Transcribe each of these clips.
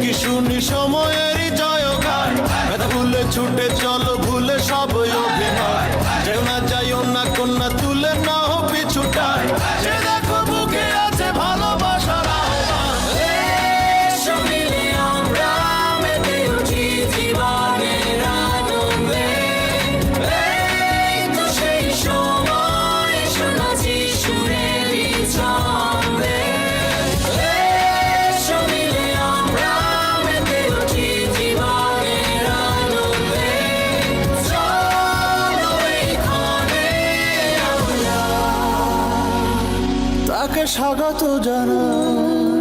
কি শুনি সময়েরই জয়গান। ভুলে ছুটে চলো ভুলে সব অভিনয়। স্বাগত জানা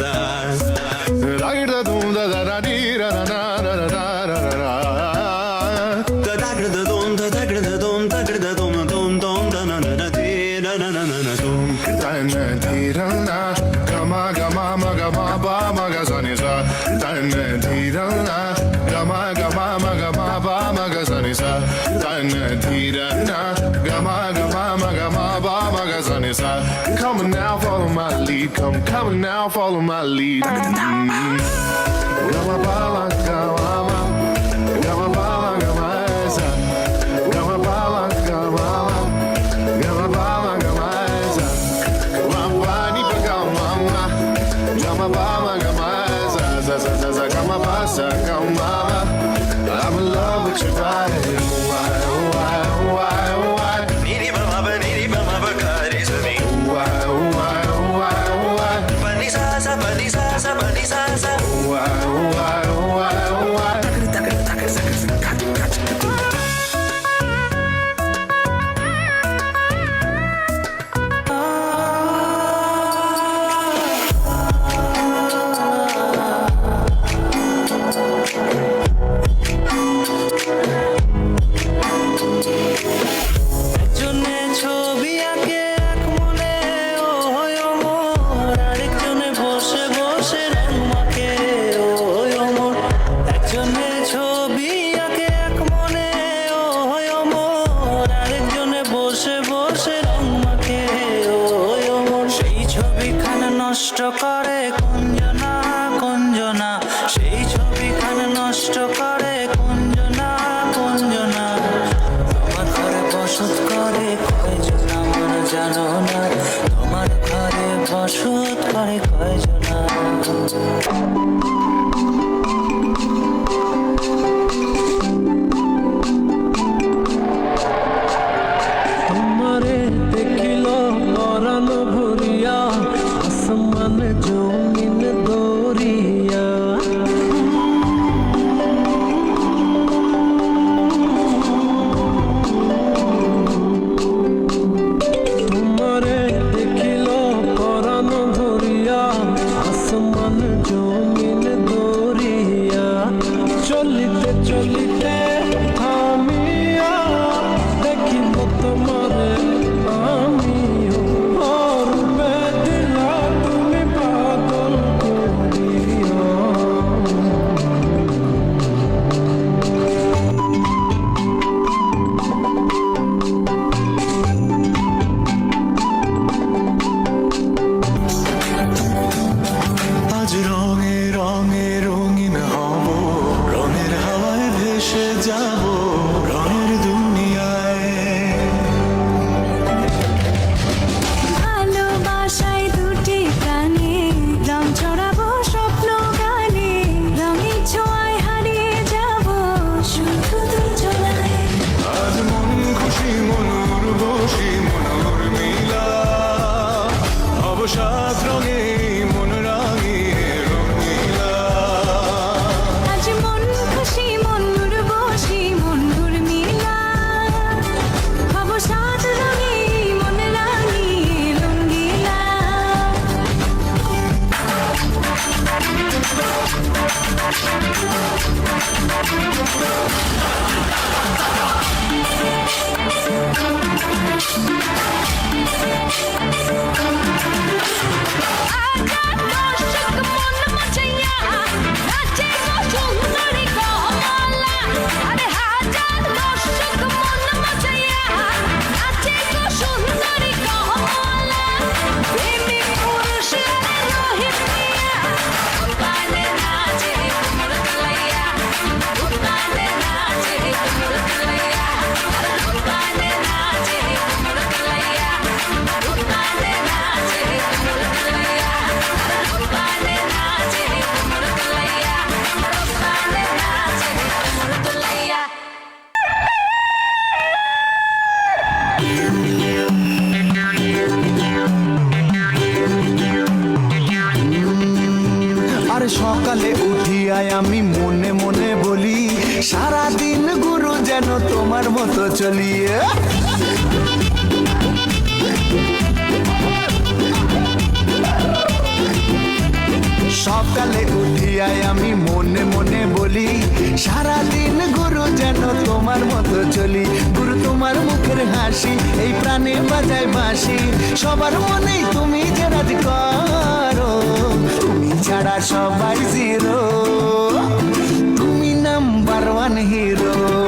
pensar. La guerra follow my lead. আয় আমি মনে মনে বলি সারা দিন গুরু যেন তোমার মতো চলিয়ে সকালে উঠিয়ায় আমি মনে মনে বলি সারা দিন গুরু যেন তোমার মতো চলি। গুরু তোমার মুখের হাসি, এই প্রাণের বাজায় বাসি সবার মনেই তুমি যে রাজকর। ছাড়া সবাই জিরো তুমি number one hero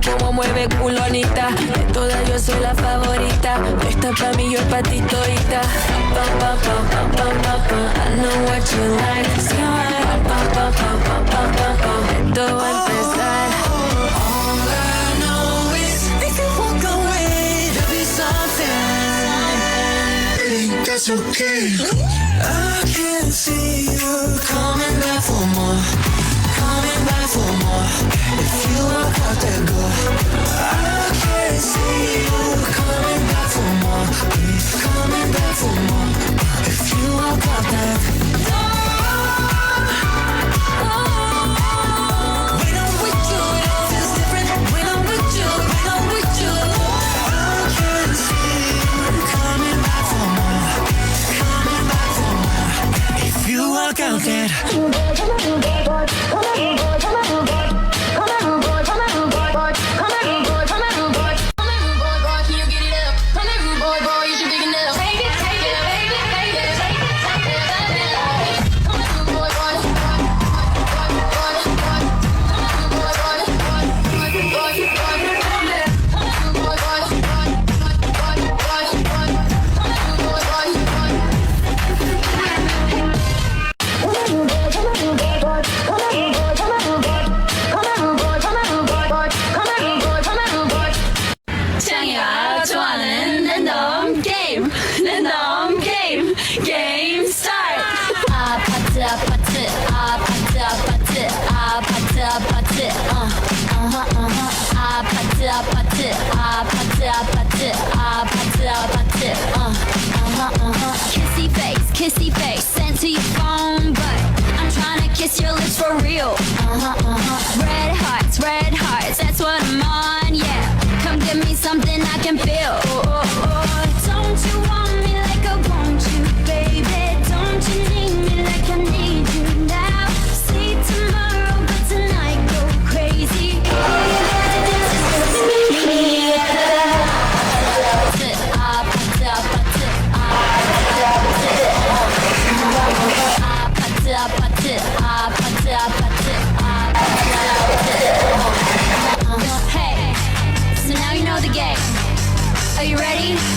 como mueve culonita. De todas yo soy la favorita. Esta pa' mí, yo pa' ti. Pa, pa, pa, pa, pa. I know what you like. See, so, pa, pa, pa, pa, pa, pa, pa, pa. it's okay. I can see you coming back for more, coming back for more. If you walk out that door, I can see you coming back for more, Please coming back for more. If you walk out that. You ready?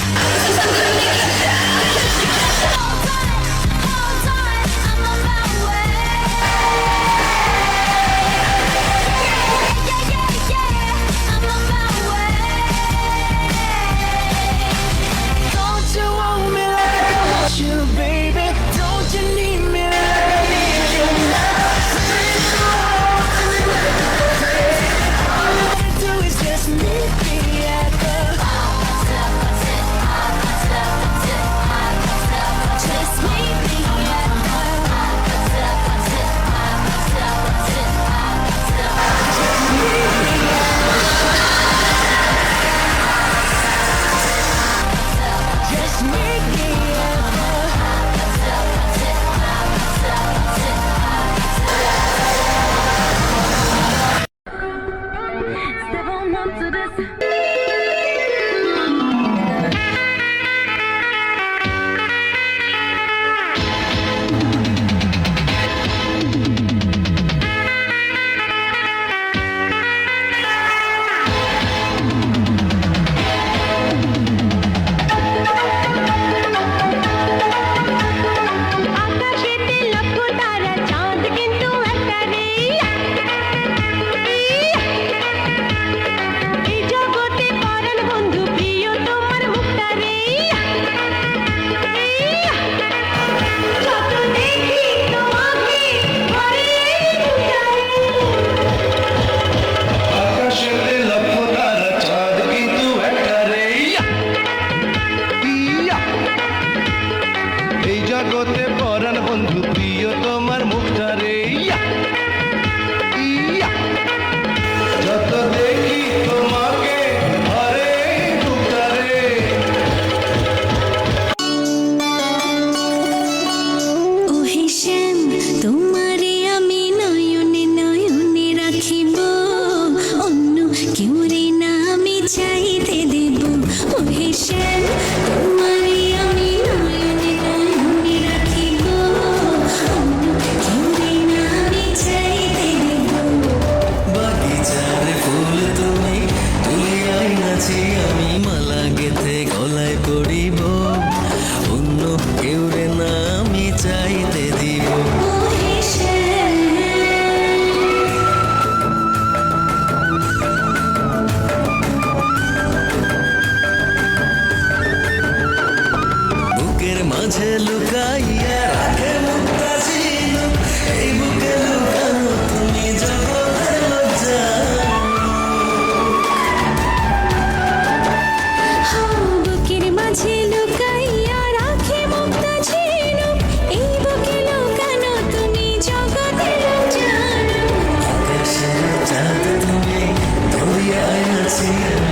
see.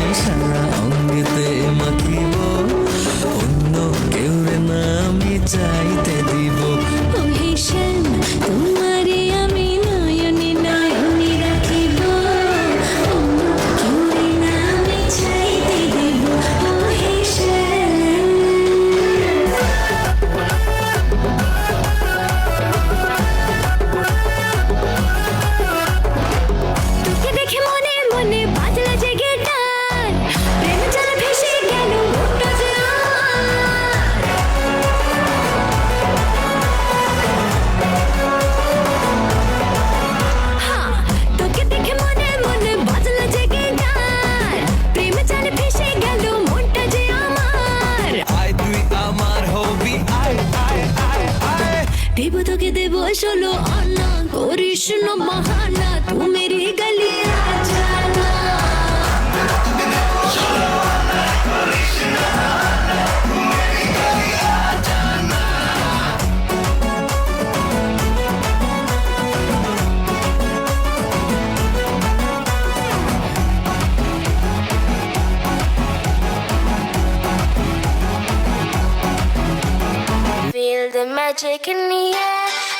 the magic in the air.